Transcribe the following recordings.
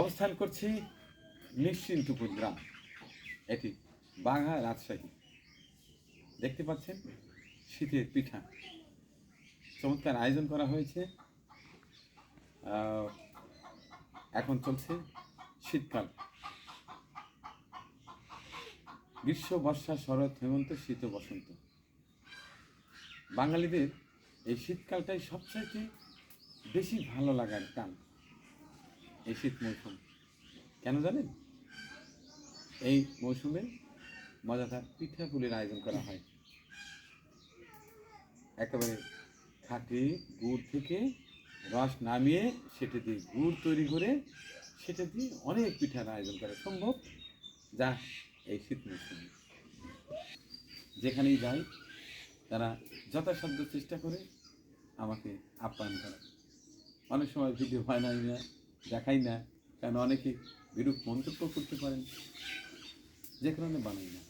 অবস্থান করছি নিশ্চিন্তপুর গ্রাম, এটি বাঘা রাজশাহী। দেখতে পাচ্ছেন, শীতের পিঠা। চমৎকার আয়োজন করা হয়েছে। এখন চলছে শীতকাল। গ্রীষ্ম, বর্ষা, শরৎ, হেমন্ত, শীত বসন্ত। বাঙালিদের এই শীতকালটাই সবচাইতে বেশি ভালো লাগার টান। এই শীত মৌসুম। কেন জানেন? এই মৌসুমে মজাদার পিঠা পুলির আয়োজন করা হয়। একেবারে খাঁটি গুড় থেকে রস নামিয়ে সেটা দিয়ে গুড় তৈরি করে সেটা দিয়ে অনেক পিঠার আয়োজন করা সম্ভব। যা এই শীত মৌসুমে। যেখানেই যাই, তারা যথাসাধ্য চেষ্টা করে আমাকে আপ্যায়ন করে অনেক সময় ভিডিও বানাই না। দেখাই না কারণ অনেকে বিরূপ মন্তব্য করতে পারেন। যে কারণে বানাই না।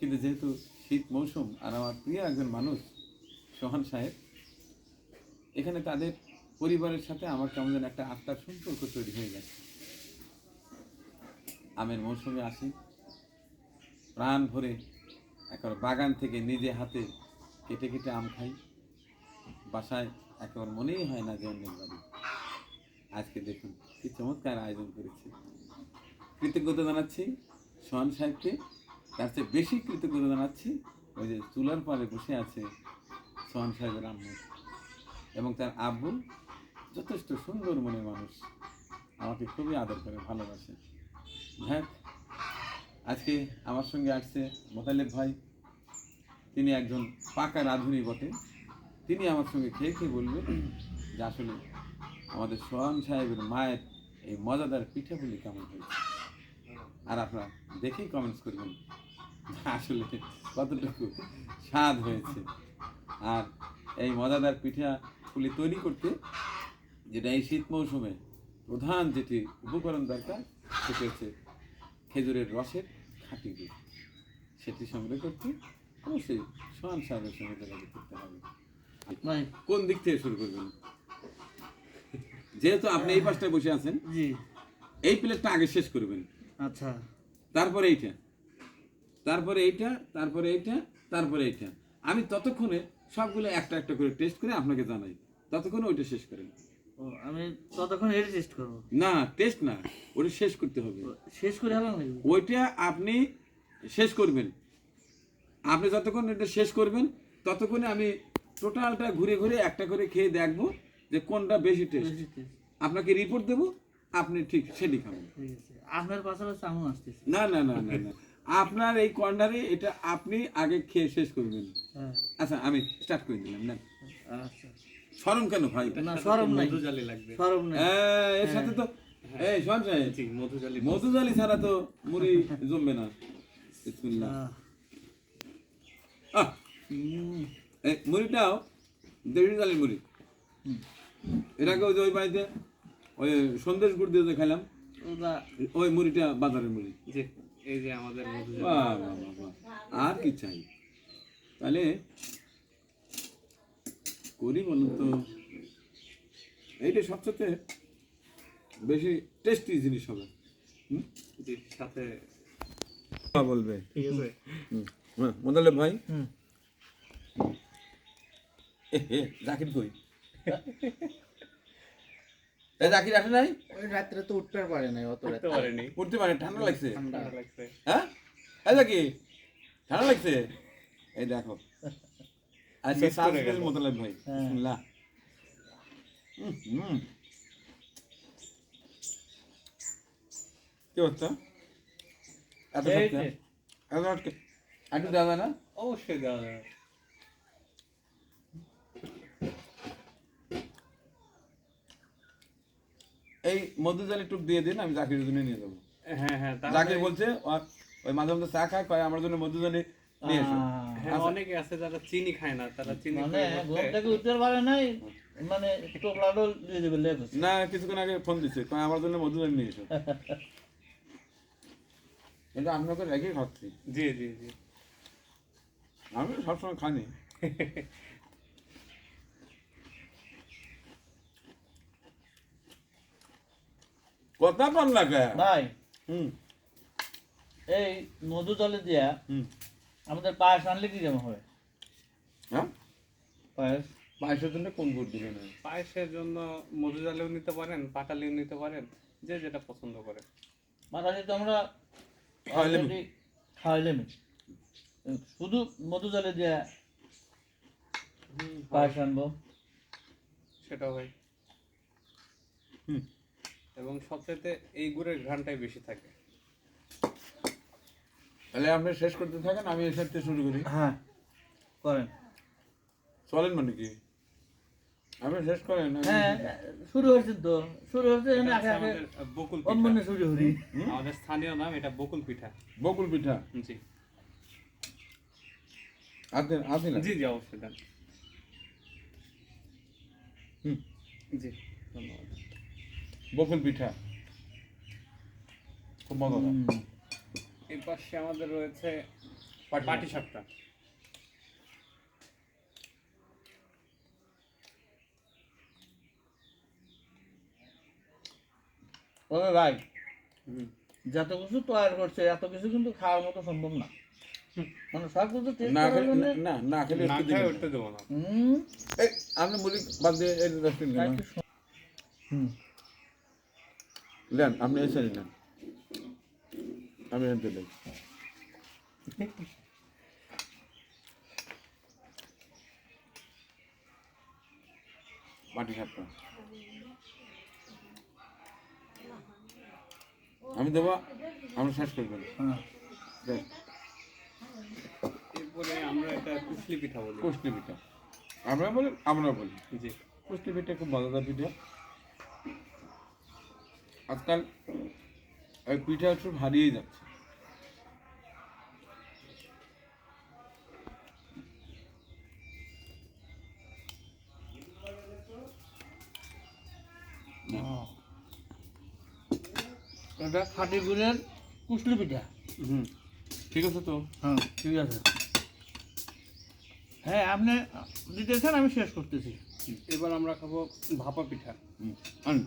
কিন্তু যেহেতু শীত মৌসুম আর আমার প্রিয় একজন মানুষ, সোহান সাহেব, এখানে তাদের পরিবারের সাথে আমার কেমন যেন একটা আত্মার সম্পর্ক তৈরি হয়ে গেছে। আমের মৌসুমে আসি, প্রাণ ভরে একবার বাগান থেকে নিজে হাতে কেটে কেটে আম খাই। বাসায় একেবারে মনেই হয় না যে অন্যের বাড়ি। আজকে দেখুন কি চমৎকার আয়োজন করেছে। কৃতজ্ঞতা জানাচ্ছি সোহান সাহেবকে। তার চেয়ে বেশি কৃতজ্ঞতা জানাচ্ছি ওই যে চুলার পারে বসে আছে সোহান সাহেবের আম্মু। এবং তার আব্বু যথেষ্ট সুন্দর মনের মানুষ। আমাকে খুবই আদর করে, ভালোবাসে। হ্যাঁ আজকে আমার সঙ্গে আসছে মোতালেব ভাই। তিনি একজন পাকা রাঁধুনি বটে। তিনি আমার সঙ্গে খেয়ে খেয়ে বলবেন যে আসলে আমাদের সোহান সাহেবের মায়ের এই মজাদার পিঠাগুলি কেমন হয়েছে? আর আপনারা দেখেই কমেন্টস করবেন আসলে কতটুকু স্বাদ হয়েছে। আর এই মজাদার পিঠাগুলি তৈরি করতে যেটা এই শীত মৌসুমে প্রধান যেটি উপকরণ দরকার সেটি হচ্ছে খেজুরের রসের খাঁটি গুড় সেটি সংগ্রহ করতে অবশ্যই সোহান সাহেবের সঙ্গে যোগাযোগ করতে হবে। ভাই কোন দিক থেকে শুরু করবেন? যেহেতু আপনি এই পাশটায় বসে আছেন জি। এই প্লেটটা আগে শেষ করবেন আচ্ছা। তারপরে এইটা তারপরে এইটা তারপরে এইটা তারপরে এইটা। আমি ততক্ষণে সবগুলো একটা একটা করে টেস্ট করে আপনাকে জানাই। ততক্ষণে ওইটা শেষ করেন। ও আমি ততক্ষণ এটা টেস্ট করব। না টেস্ট না ওটা শেষ করতে হবে। শেষ করে হলাম ওইটা আপনি শেষ করবেন। আপনি যতক্ষণ এটা শেষ করবেন ততক্ষণে আমি টোটালটা ঘুরে ঘুরে একটা করে খেয়ে দেখব। যে কোনটা বেশি টেস্ট আপনাকে রিপোর্ট দেবো আপনি ঠিক সেটি খাবেন। আপনার পাশাপাশি আমিও আসতেছি। না না না না না। আপনার এই কর্নারে এটা আপনি আগে খেয়ে শেষ করবেন হ্যাঁ। আচ্ছা আমি স্টার্ট করে দিলাম না আচ্ছা। সরম কেন ভাই? না সরম নাই। মধুজালি লাগবে। সরম নাই। হ্যাঁ, এর সাথে তো এই শোন সাহেব। মধুজালি মধুজালি ছাড়া তো মুড়ি জমবে না। বিসমিল্লাহ। আহ, আহ, এই মুড়িটাও দেড়ি জালি মুড়ি। আগে ওই যে ওই বাড়িতে ওই সন্দেশ গুড় দিয়ে যে খেলাম ওই মুড়িটা বাজারের মুড়ি। এই যে আমাদের আর কি চাই? তাহলে করি বলুন তো। এইটা সবচেয়ে বেশি টেস্টি জিনিস হবে। হুম? সাথে বলবে। ঠিক আছে। মোদালেব ভাই। জাকির কই? জাকির আসে নাই? ওই রাত্রে তো উঠতে পারে নাই অত পারেনি। উঠতে পারে ঠান্ডা লাগছে। ঠান্ডা লাগছে। হ্যাঁ? এই জাকির ঠান্ডা লাগছে? এই দেখো। আজকে Miss করে সাজ গেল। মোদালেব ভাই হ্যাঁ। বিসমিল্লাহ। হুম হুম। কি হচ্ছে এত আটকে দাদা না? অবশ্যই দেওয়া এই মধুজালি টুক দিয়ে দিন আমি জাকিরের জন্য নিয়ে যাব। হ্যাঁ হ্যাঁ জাকির বলছে ওই মাঝে মধ্যে চা খায় কয় আমার জন্য মধুজালি নিয়ে এসো। হ্যাঁ অনেকে আছে যারা চিনি খায় না তারা চিনি মানে ঘুম থেকে উঠতে পারে নাই মানে দিয়ে দেবে লেবু না কিছুক্ষণ আগে ফোন দিচ্ছে কয় আমার জন্য মধুজালি নিয়ে এসো। কিন্তু আপনাকে রেখে খাচ্ছি। জি জি জি। আমি সবসময় খানি কথা কন না ভাই হুম। এই মধু জলে দিয়া হুম। আমাদের পায়েস আনলে কি কেমন হবে হ্যাঁ? পায়েস। পায়েসের জন্য কোন গুড় দিবেন? পায়েসের জন্য মধু জালেও নিতে পারেন পাটালিও নিতে পারেন যে যেটা পছন্দ করে। মাথায় তো আমরা already শুধু মধু জলে দিয়া পায়েস আনব। সেটাও হয়। হুম। এবং সবচেয়ে এই গুড়ের ঘ্রাণটাই বেশি থাকে। তাহলে আপনি শেষ করতে থাকেন আমি এর সাথে শুরু করি। হ্যাঁ করেন। চলেন মানে কি? আপনি শেষ করেন হ্যাঁ শুরু হয়েছে তো। শুরু হয়েছে এখানে আগে আগে বকুল পিঠা। শুরু করি। আমাদের স্থানীয় নাম এটা বকুল পিঠা। বকুল পিঠা? জি। আতে আতে না? জি জি অবশ্যই দেন। হুম। জি ধন্যবাদ। বকুল পিঠা। খুব মজা। এর পাশে আমাদের রয়েছে পাটি- পাটি সাপটা তবে ভাই যত কিছু তৈরি করছে এত কিছু কিন্তু খাওয়ার মতো সম্ভব না। মানে সব কিছু টেস্ট না খেলে না না খেলে উঠতে দেবো না। হুম। এই আপনি মুড়ি বাদ দিয়ে হুম। নেন আপনি এসে নেন আমি এনতে দেই সাপটা আমি দেবো আমরা শেষ করবেন হ্যাঁ। দেখ। এরপরে আমরা এটা কুশলি পিঠা বলি। কুষ্টি পিঠা। আমরা বলি আমরা বলি। জি। কুষ্টি পিঠা খুব মজাদার পিঠা। আজকাল এই পিঠা একটু হারিয়েই যাচ্ছে। এটা খাটি গুড়ের কুশলি পিঠা। হুম ঠিক আছে তো। হ্যাঁ ঠিক আছে। হ্যাঁ আপনি দিতেছেন আমি শেষ করতেছি। এবার আমরা খাব ভাপা পিঠা। হুম।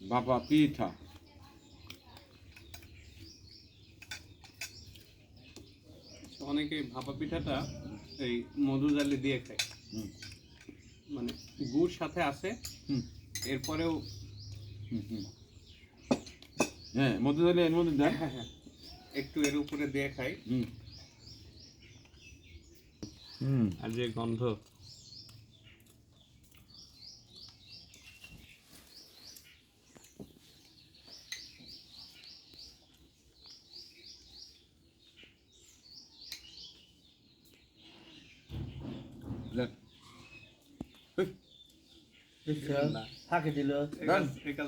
বাবা পিঠা। অনেকে ভাপা পিঠাটা এই মধু জালে দিয়ে খায়। মানে গুড় সাথে আছে হুম। এরপরেও হ্যাঁ মধ্যে দিলে এর মধ্যে দেন হ্যাঁ হ্যাঁ একটু এর উপরে দিয়ে খাই হুম হুম। আর যে গন্ধ দেন ফাঁকি দিল।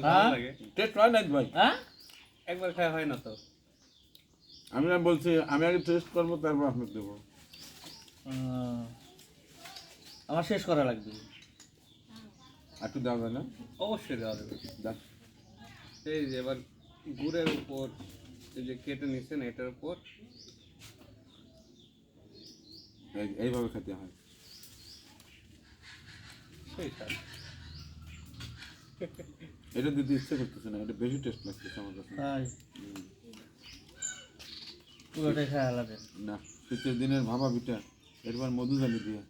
হ্যাঁ? টেস্ট হয় না ভাই? হ্যাঁ? একবার খাওয়া হয় না তো। আমি না বলছি আমি আগে টেস্ট করব তারপর আপনাকে দেবো। আমার শেষ করা লাগবে। একটু দেওয়া যায় না? অবশ্যই দেওয়া যাবে। এই যে এবার গুড়ের উপর যে কেটে নিচ্ছেন এটার উপর। এই- এইভাবে খেতে হয়। সেই এটা দিতে ইচ্ছে করতেছে না এটা বেশি টেস্ট লাগতেছে আমার কাছে। পুরোটাই খাওয়া লাগে না শীতের দিনের ভাবা পিঠা এরপর মধু জালি দিয়ে।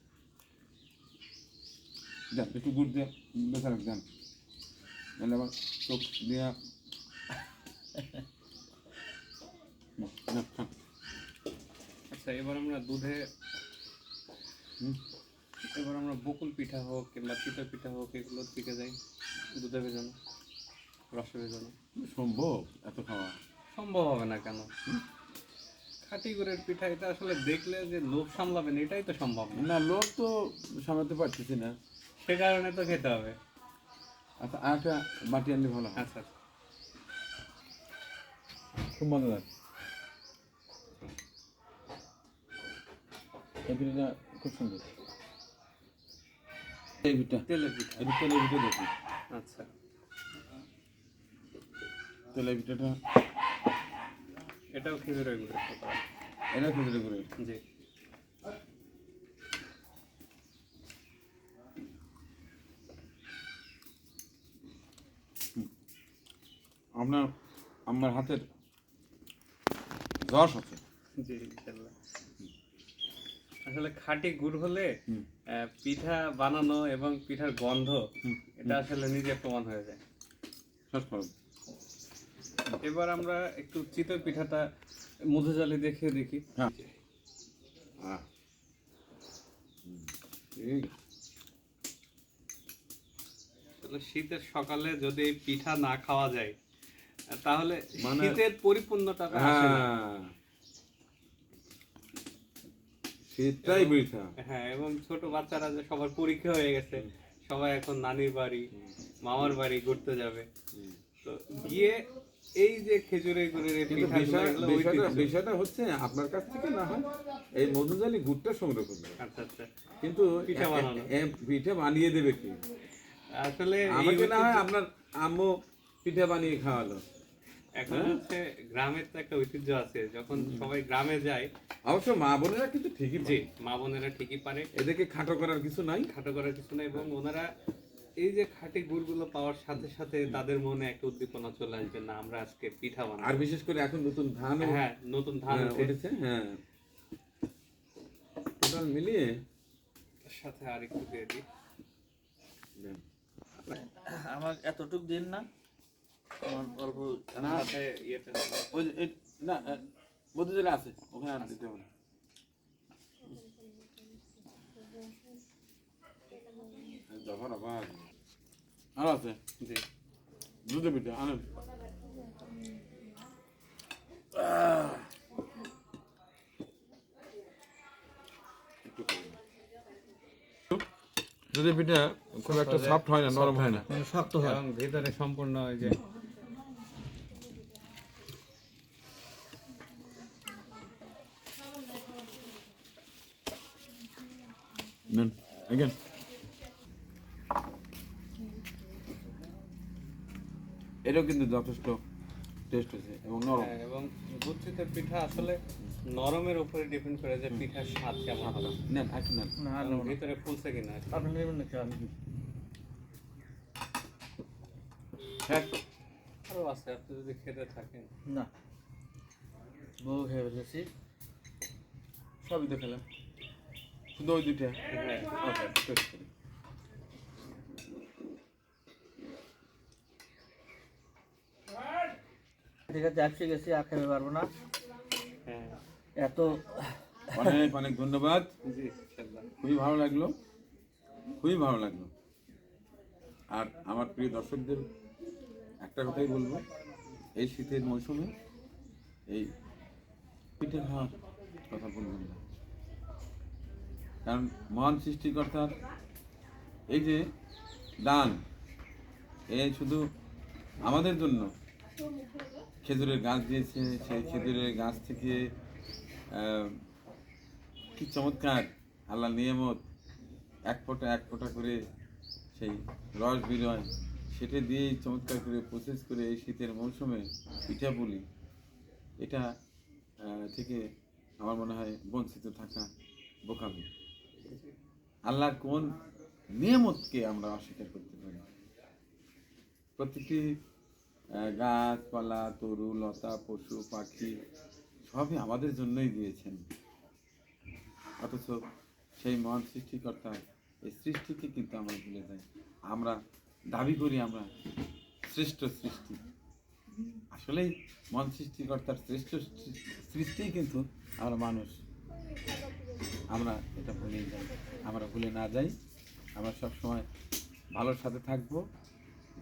দেন একটু গুড় দিয়ে রাখ দেন নাহলে আবার চোখ দিয়া না, আচ্ছা এবার আমরা দুধে হুম, এবার আমরা বকুল পিঠা হোক কিংবা পিঠা পিঠা হোক এগুলো দিকে যাই। দুধে ভেজানো রসে ভেজানো সম্ভব এত খাওয়া? সম্ভব হবে না কেন? খাটি গুড়ের পিঠা এটা আসলে দেখলে যে লোভ সামলাবেন এটাই তো সম্ভব না। না লোক তো সামলাতে পারতেছি না। সে কারণে তো খেতে হবে। আচ্ছা আর একটা বাটি আনলে ভালো হয়। আচ্ছা খুব মজাদার এই পিঠাটা খুব সুন্দর। এই পিঠা। তেলের পিঠা। এই তেলের পিঠা দেখি। আচ্ছা। এটাও খেজুরের গুড়ের এটা জি। আপনার আমার হাতের যশ আছে। জি আসলে খাঁটি গুড় হলে পিঠা বানানো এবং পিঠার গন্ধ। এটা আসলে নিজে প্রমাণ হয়ে যায়। এবার আমরা একটু চিতই পিঠাটা মধু জালে দেখে দেখি। হ্যাঁ। আসলে শীতের সকালে যদি পিঠা না খাওয়া যায় তাহলে মানে- শীতের পরিপূর্ণতা আসে না। হ্যাঁ। শীতটাই বৃথা হ্যাঁ এবং ছোট বাচ্চারা যে সবার পরীক্ষা হয়ে গেছে সবাই এখন নানির বাড়ি মামার বাড়ি ঘুরতে যাবে। তো গিয়ে এই যে খেজুরের গুড়ের বিষয়টা হচ্ছে আপনার কাছ থেকে না হয় এই মধুজালি গুড়টা সংগ্রহ করবে আচ্ছা আচ্ছা। কিন্তু পিঠা বানানো। পিঠা বানিয়ে দেবে কি? আসলে আমাকে না হয় আপনার আম্মু পিঠা বানিয়ে খাওয়ালো। এখন হচ্ছে গ্রামের তো একটা ঐতিহ্য আছে যখন সবাই গ্রামে যায় অবশ্য মা বোনেরা কিন্তু ঠিকই জি মা বোনেরা ঠিকই পারে। এদেরকে খাটো করার কিছু নাই। খাটো করার কিছু নেই এবং ওনারা এই যে খাঁটি গুড়গুলো পাওয়ার সাথে সাথে তাদের মনে একটা উদ্দীপনা চলে আসবে না আমরা আজকে পিঠা বানাই আর বিশেষ করে এখন নতুন ধান হ্যাঁ নতুন ধান উঠে উঠেছে। হ্যাঁ। টোটাল মিলিয়ে সাথে আর একটু দিয়ে দিই। আমার এতটুক দিন না। অল্প না সাথে ইয়েতে ওই না মধুজালি আছে ওখানে আর দিতে হবে না। আবার আর আছে জি দুধে পিঠে আনেন দুধে পিঠা খুব একটা সফট হয় না নরম হয় না শক্ত হয় ভিতরে সম্পূর্ণ ওই যে নেন again এটাও কিন্তু যথেষ্ট টেস্ট হয়েছে এবং নরম। হ্যাঁ, এবং গুচ্ছিতের পিঠা আসলে নরমের উপরে ডিপেন্ড করে যে পিঠার স্বাদ কেমন হবে। নেন নেন? আর এবং নেব না। ভিতরে ফুলছে কিনা আপনি নেবেন নাকি আমি হ্যাঁ। আরও আছে আপনি যদি খেতে থাকেন। না। বউ খেয়ে ফেলেছি। সবই তো খেলাম। শুধু ওই দুইটা। হ্যাঁ আচ্ছা করি ঠিক আছে। আসছে গেছি আর খেতে পারব না। হ্যাঁ। এত অনেক অনেক ধন্যবাদ। খুবই ভালো লাগল। খুবই ভালো লাগল। আর আমার প্রিয় দর্শকদের একটা কথাই বলব। এই শীতের মৌসুমে এই পিঠে খাওয়ার কথা বলবেন না। কারণ মহান সৃষ্টিকর্তার এই যে দান, এ শুধু আমাদের জন্য। খেজুরের গাছ দিয়েছে, সেই খেজুরের গাছ থেকে কি চমৎকার আল্লাহ নিয়ামত। এক ফোঁটা এক ফোঁটা করে সেই রস বিরয় সেটা দিয়েই চমৎকার করে প্রসেস করে এই শীতের মৌসুমে পিঠা পুলি। এটা থেকে আমার মনে হয় বঞ্চিত থাকা বোকামি। আল্লাহর কোন নিয়ামতকে আমরা অস্বীকার করতে পারি? প্রতিটি গাছপালা, তরু, লতা, পশু, পাখি সবই আমাদের জন্যই দিয়েছেন। অথচ সেই মহান সৃষ্টিকর্তা এই সৃষ্টিকে কিন্তু আমরা ভুলে যাই। আমরা দাবি করি আমরা শ্রেষ্ঠ সৃষ্টি। আসলেই মহান সৃষ্টিকর্তার শ্রেষ্ঠ সৃ- সৃষ্টিই কিন্তু আমরা মানুষ। আমরা এটা ভুলেই যাই। আমরা ভুলে না যাই। আমরা সব সময় ভালোর সাথে থাকব,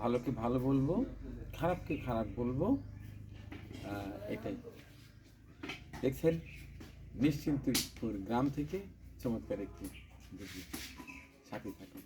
ভালোকে ভালো বলব, খারাপকে খারাপ বলব এটাই। দেখছেন, নিশ্চিন্তপুর গ্রাম থেকে চমৎকার একটি সাথে থাকুন।